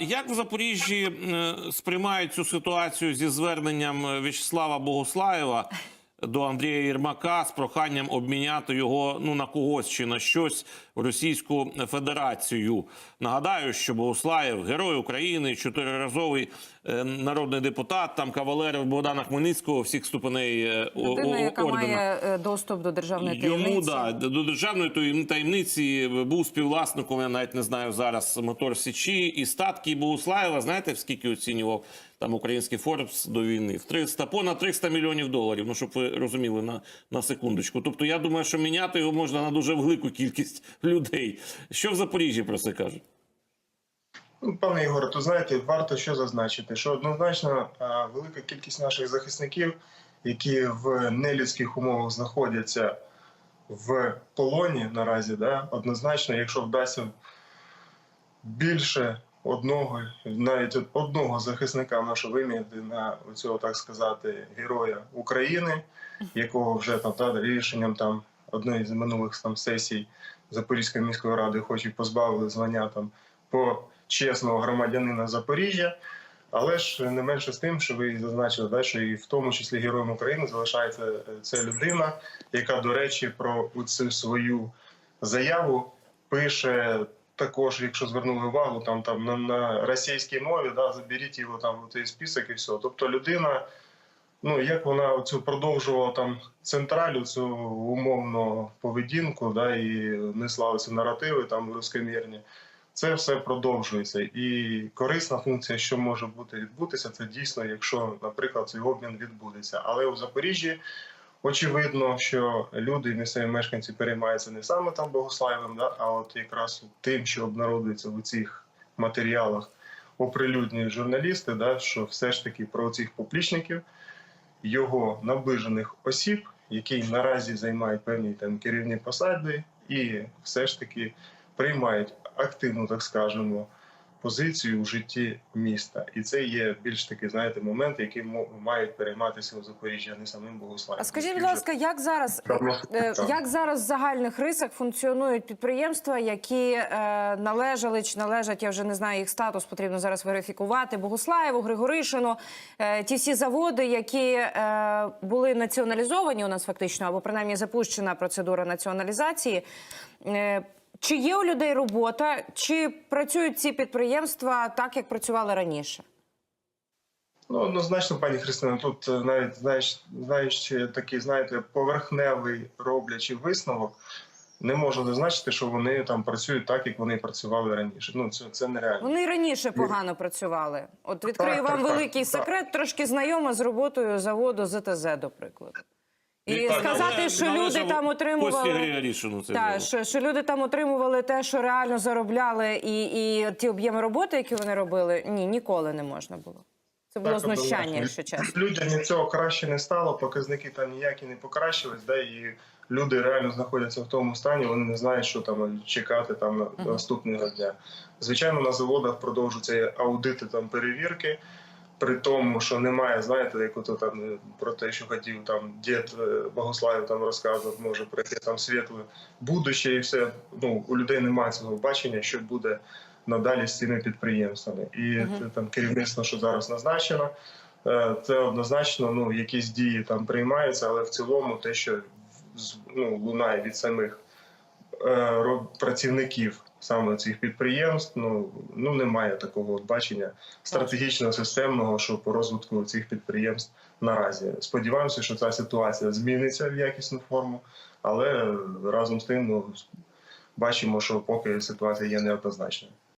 Як в Запоріжжі е, сприймають цю ситуацію зі зверненням е, В'ячеслава Богослаєва до Андрія Єрмака з проханням обміняти його ну на когось чи на щось в Російську Федерацію? Нагадаю, що Богослаєв герой України, чотириразовий е, народний депутат, там кавалер Богдана Хмельницького, всіх ступеней е, Людина, яка ордена. має е, доступ до державної Йому да до державної таємниці був співвласником. Я навіть не знаю зараз мотор Січі і статки Богуслаєва. Знаєте, скільки оцінював там український Форбс до війни? В 300, понад 300 мільйонів доларів. Ну щоб ви розуміли на, на секундочку. Тобто, я думаю, що міняти його можна на дуже велику кількість людей. Що в Запоріжжі про це кажуть? Ну, Пане Ігоре, то знаєте, варто що зазначити, що однозначно велика кількість наших захисників, які в нелюдських умовах знаходяться в полоні наразі, да, однозначно, якщо вдасться більше одного, навіть одного захисника нашу виміряти на цього, так сказати, героя України, якого вже там та, рішенням там одної з минулих там сесій Запорізької міської ради, хоч і позбавили звання там по чесного громадянина Запоріжжя. Але ж не менше з тим, що ви зазначили, да, що і в тому числі героєм України залишається е, ця людина, яка, до речі, про цю свою заяву пише також, якщо звернули увагу, там там на, на російській мові, да, заберіть його там у цей список і все. Тобто людина, ну як вона цю продовжувала там централю, цю умовну поведінку, да, і несла ці наративи там рускомірні. Це все продовжується, і корисна функція, що може бути відбутися, це дійсно, якщо, наприклад, цей обмін відбудеться. Але у Запоріжжі очевидно, що люди, місцеві мешканці, переймаються не саме там Богославом, да, а от якраз тим, що обнародується у цих матеріалах, оприлюднюють журналісти, да, що все ж таки про цих поплічників, його наближених осіб, які наразі займають певні там керівні посади, і все ж таки приймають активну, так скажемо, позицію у житті міста. І це є більш таки, знаєте, моменти, які мо- мають перейматися у Запоріжжі, а не самим Богославом. А скажіть, будь ласка, як зараз е, як зараз в загальних рисах функціонують підприємства, які е, належали чи належать, я вже не знаю їх статус, потрібно зараз верифікувати Богуслаєву, Григоришину, е, ті всі заводи, які е, були націоналізовані у нас фактично, або принаймні запущена процедура націоналізації. Е, чи є у людей робота, чи працюють ці підприємства так, як працювали раніше? Ну, однозначно, пані Христина, тут е, навіть знаєш, знаючи такий, знаєте, поверхневий роблячи висновок, не можу зазначити, що вони там працюють так, як вони працювали раніше. Ну це, це нереально. Вони раніше погано працювали. От відкрию Так, вам так, великий так. секрет, трошки знайома з роботою заводу ЗТЗ, до прикладу. І Вітаю. сказати, Але що належав люди там Кості отримували. Що люди там отримували те, що реально заробляли, і, і ті об'єми роботи, які вони робили, ні, ніколи не можна було. Це було Так, знущання, однозначно. якщо чесно. Людям від цього краще не стало, показники там ніякі не покращились, да, і люди реально знаходяться в тому стані, вони не знають, що там чекати там на наступного дня. Звичайно, на заводах продовжуються аудити там перевірки. При тому, що немає, знаєте, як ото там е, про те, що хотів там дід е, Богославів там розказував, може про яке там світле будуще і все. Ну у людей немає цього бачення, що буде надалі з цими підприємствами. І це там керівництво, що зараз назначено, е, це однозначно ну якісь дії там приймаються, але в цілому те, що ну, лунає від самих працівників саме цих підприємств, ну ну немає такого бачення стратегічного системного, що по розвитку цих підприємств наразі. Сподіваємося, що ця ситуація зміниться в якісну форму, але разом з тим, ну бачимо, що поки ситуація є неоднозначною.